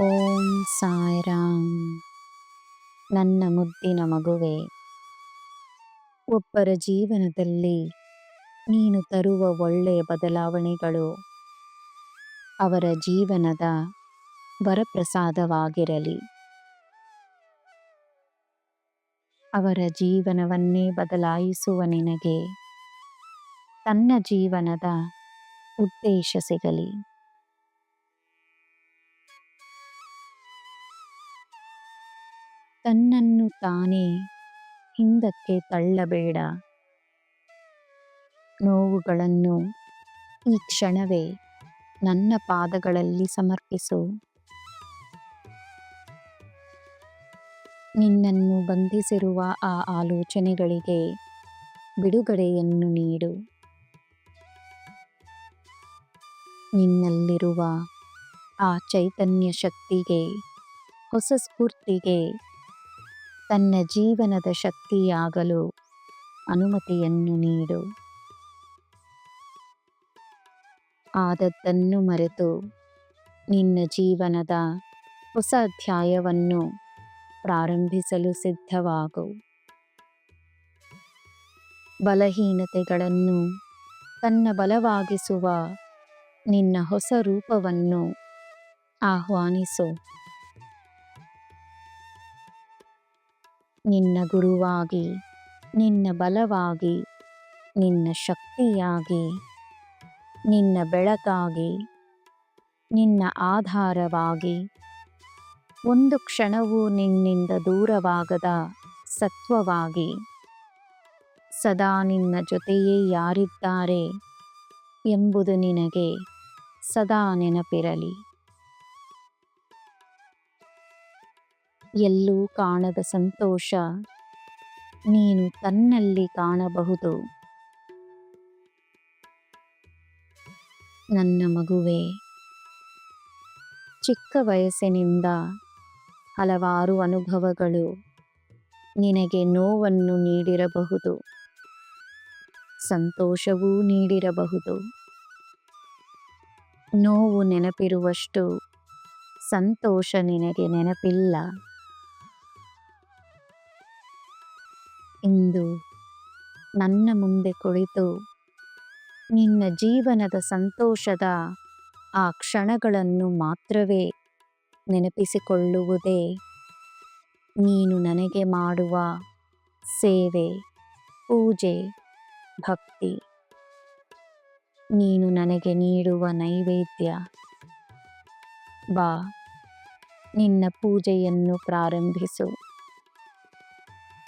ಓಂ ಸಾಯಿರಾಮ್ ನನ್ನ ಮುದ್ದಿನ ಮಗುವೆ, ಒಬ್ಬರ ಜೀವನದಲ್ಲಿ ನೀನು ತರುವ ಒಳ್ಳೆಯ ಬದಲಾವಣೆಗಳು ಅವರ ಜೀವನದ ವರಪ್ರಸಾದವಾಗಿರಲಿ. ಅವರ ಜೀವನವನ್ನೇ ಬದಲಾಯಿಸುವ ನಿನಗೆ ತನ್ನ ಜೀವನದ ಉದ್ದೇಶ ಸಿಗಲಿ. ತನ್ನನ್ನು ತಾನೇ ಹಿಂದಕ್ಕೆ ತಳ್ಳಬೇಡ. ನೋವುಗಳನ್ನು ಈ ಕ್ಷಣವೇ ನನ್ನ ಪಾದಗಳಲ್ಲಿ ಸಮರ್ಪಿಸು. ನಿನ್ನನ್ನು ಬಂಧಿಸಿರುವ ಆ ಆಲೋಚನೆಗಳಿಗೆ ಬಿಡುಗಡೆಯನ್ನು ನೀಡು. ನಿನ್ನಲ್ಲಿರುವ ಆ ಚೈತನ್ಯ ಶಕ್ತಿಗೆ, ಹೊಸ ಸ್ಫೂರ್ತಿಗೆ ತನ್ನ ಜೀವನದ ಶಕ್ತಿಯಾಗಲು ಅನುಮತಿಯನ್ನು ನೀಡು. ಆದದ್ದನ್ನು ಮರೆತು ನಿನ್ನ ಜೀವನದ ಹೊಸ ಅಧ್ಯಾಯವನ್ನು ಪ್ರಾರಂಭಿಸಲು ಸಿದ್ಧವಾಗು. ಬಲಹೀನತೆಗಳನ್ನು ತನ್ನ ಬಲವಾಗಿಸುವ ನಿನ್ನ ಹೊಸ ರೂಪವನ್ನು ಆಹ್ವಾನಿಸು. ನಿನ್ನ ಗುರುವಾಗಿ, ನಿನ್ನ ಬಲವಾಗಿ, ನಿನ್ನ ಶಕ್ತಿಯಾಗಿ, ನಿನ್ನ ಬೆಳಕಾಗಿ, ನಿನ್ನ ಆಧಾರವಾಗಿ. ಒಂದು ಕ್ಷಣವೂ ನಿನ್ನಿಂದ ದೂರವಾಗದ ಸತ್ವವಾಗಿ. ಸದಾ ನಿನ್ನ ಜೊತೆಯೇ ಯಾರಿದ್ದಾರೆ ಎಂಬುದು ನಿನಗೆ ಸದಾ ನೆನಪಿರಲಿ. ಎಲ್ಲೂ ಕಾಣದ ಸಂತೋಷ ನೀನು ತನ್ನಲ್ಲಿ ಕಾಣಬಹುದು. ನನ್ನ ಮಗುವೆ, ಚಿಕ್ಕ ವಯಸ್ಸಿನಿಂದ ಹಲವಾರು ಅನುಭವಗಳು ನಿನಗೆ ನೋವನ್ನು ನೀಡಿರಬಹುದು. ಸಂತೋಷವೂ ನೀಡಿರಬಹುದು. ನೋವು ನೆನಪಿರುವಷ್ಟು ಸಂತೋಷ ನಿನಗೆ ನೆನಪಿಲ್ಲ. ಇಂದು ನನ್ನ ಮುಂದೆ ಕುಳಿತು ನಿನ್ನ ಜೀವನದ ಸಂತೋಷದ ಆ ಕ್ಷಣಗಳನ್ನು ಮಾತ್ರವೇ ನೆನಪಿಸಿಕೊಳ್ಳುವುದೇ. ನೀನು ನನಗೆ ಮಾಡುವ ಸೇವೆ, ಪೂಜೆ, ಭಕ್ತಿ. ನೀನು ನನಗೆ ನೀಡುವ ನೈವೇದ್ಯ. ಬಾ, ನಿನ್ನ ಪೂಜೆಯನ್ನು ಪ್ರಾರಂಭಿಸು.